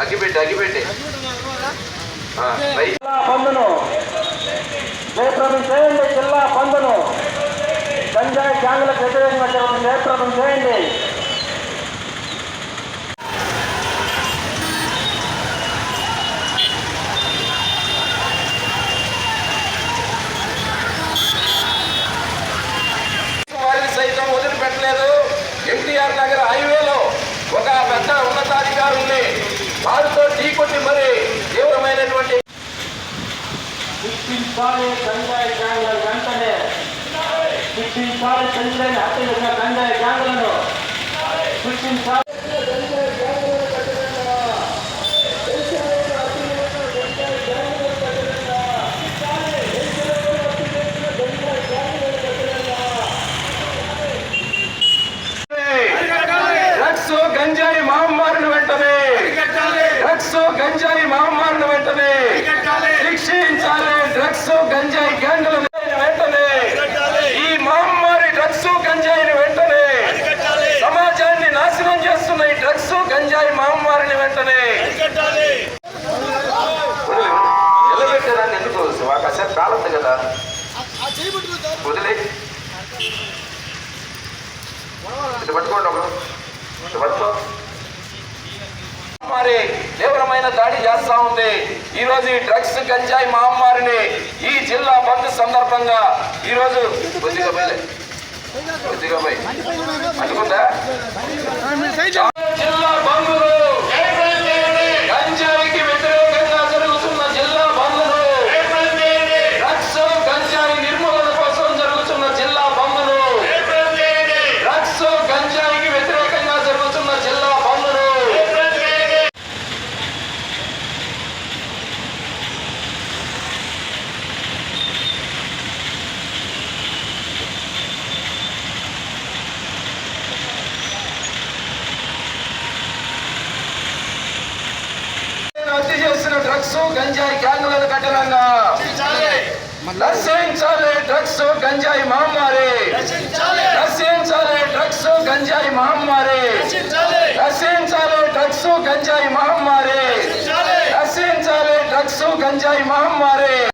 అగ్గిపెట్టి అగ్గిపెట్టి ఆ, రైట్ జిల్లా బంధును జయప్రదం చేయండి జిల్లా బంధును గంజాయి గ్యాంగులకు వ్యతిరేకంగా జరుగుతున్న జయప్రదం చేయండి వారితో ఢీకొట్టి మరి తీవ్రమైనటువంటి శిక్షించాలి గంజాయి గ్యాంగులను వెంటనే. శిక్షించాలి సంచలన హత్యలున్న గంజాయి గ్యాంగులను శిక్షించాలి డ్రగ్స్ గంజాయి మహమ్మారిని వెంటనే డ్రగ్స్ గంజాయి మహమ్మారిని వెంటనే. శిక్షించాలి. డ్రగ్స్ గంజాయి గ్యాంగులను వెంటనే. ఈ మహమ్మారి డ్రగ్స్ గంజాయిని వెంటనే. సమాజాన్ని నాశనం చేస్తున్న ఈ డ్రగ్స్ గంజాయి మహమ్మారిని వెంటనే. నిలబెట్టేదాన్ని ఎందుకు కాసేపు కాలద్దు కదా. వదిలే. పట్టుకోండి ఒకరు పట్టుకో. మరి దాడి చేస్తా ఉంది. ఈ రోజు ఈ డ్రగ్స్ గంజాయి మహమ్మారిని ఈ జిల్లా బంద్ సందర్భంగా ఈ రోజు కొద్దిగా పోయిలే కొద్దిగా పోయి. అనుకుందా? జిల్లా బంధులు డ్రగ్స్ గంజాయి గ్యాంగులను కఠినంగా నశించాలి డ్రగ్స్ గంజాయి మహమ్మారి. నశించాలి డ్రగ్స్ గంజాయి మహమ్మారి. నశించాలి డ్రగ్స్ గంజాయి మహమ్మారి. నశించాలి డ్రగ్స్ గంజాయి మహమ్మారి.